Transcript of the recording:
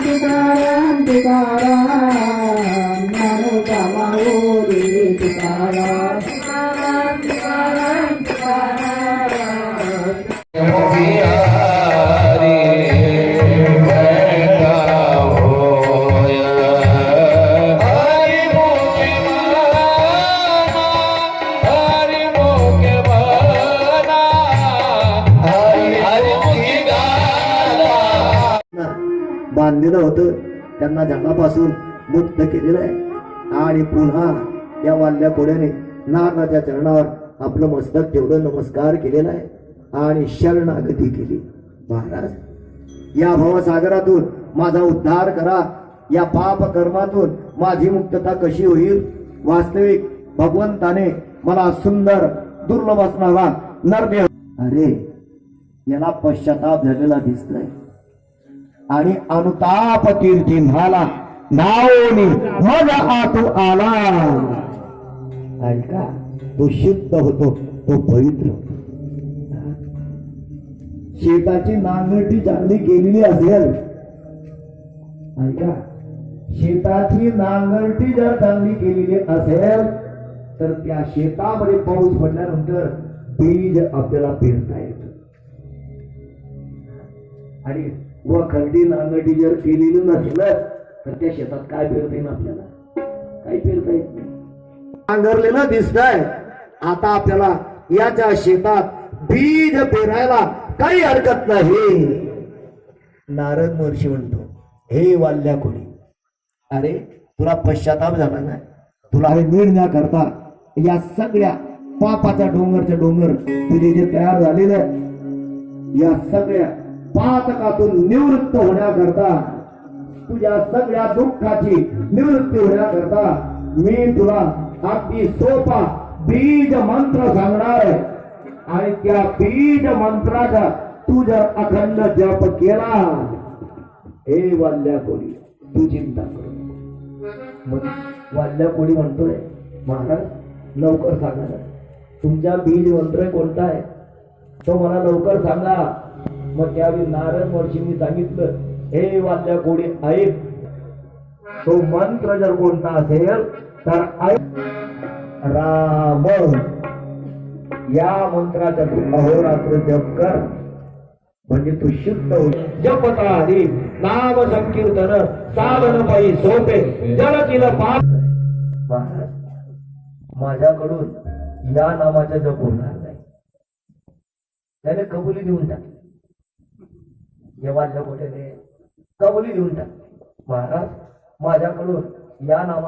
తుకారాం తుకారాం నను తమ ఊరి తుకారాం बांधलेलं होतं. त्यांना जगापासून मुक्त केलेलं आहे. आणि पुन्हा या वाल्या कोड्याने नारदाच्या चरणावर आपलं मस्तक ठेवलं नमस्कार केलेला आहे. आणि शरणागती केली. महाराज या भवसागरातून माझा उद्धार करा. या पाप कर्मातून माझी मुक्तता कशी होईल? वास्तविक भगवंताने मला सुंदर दुर्लभ असणारा नरदेह अरे याला पश्चाताप झालेला दिसतोय. आणि अनुताप तीर्थी झाला नावनी मग आतू आला. ऐका तो शुद्ध होतो तो पवित्र शेताची नांगरटी चांगली केलेली असेल. ऐका शेताची नांगरटी जर चांगली केलेली असेल तर त्या शेतामध्ये पाऊस पडल्यानंतर बीज आपल्याला पेरता येत. आणि व खरडी नांगडी जर केलेली नसलं तर त्या शेतात काय पेरता येईल आपल्याला? काय पेरता येत नाही? नांगरलेलं दिसतंय. आता आपल्याला याच्या शेतात बीज पेरायला काही हरकत नाही. नारद महर्षी म्हणतो हे वाल्या कोणी अरे तुला पश्चाताप झाला नाही तुला हे करता या सगळ्या पापाच्या डोंगरच्या डोंगर तुझे जे तयार झालेलं आहे, या सगळ्या पातकातून निवृत्त होण्याकरता तुझ्या सगळ्या दुःखाची निवृत्ती होण्याकरता मी तुला अगदी सोपा बीज मंत्र सांगणार आहे. आणि त्या बीज मंत्राचा तू जर अखंड जप केला हे वाल्या कोणी तू चिंता करू नको. वाल्या कोणी म्हणतोय महाराज लवकर सांगा तुमचा तुमच्या बीज मंत्र कोणता आहे? तो मला लवकर सांगा. मग त्यावेळी नारद महर्षींनी सांगितलं हे वाद्या कोणी ऐक. तो मंत्र जर कोणता असेल तर ऐक. राम. या मंत्राचा तू अहोरात्र जप कर. म्हणजे तू शुद्ध होईल जपता हरी नाम संकीर्तन साधन पायी सोपे. जल तिला पाप माझ्याकडून या नामाचा जप होणार नाही. त्याने कबुली देऊन टाकली. जेमाच्या कुठे ते? कबुली देऊन टाक. महाराज माझ्याकडून या नावा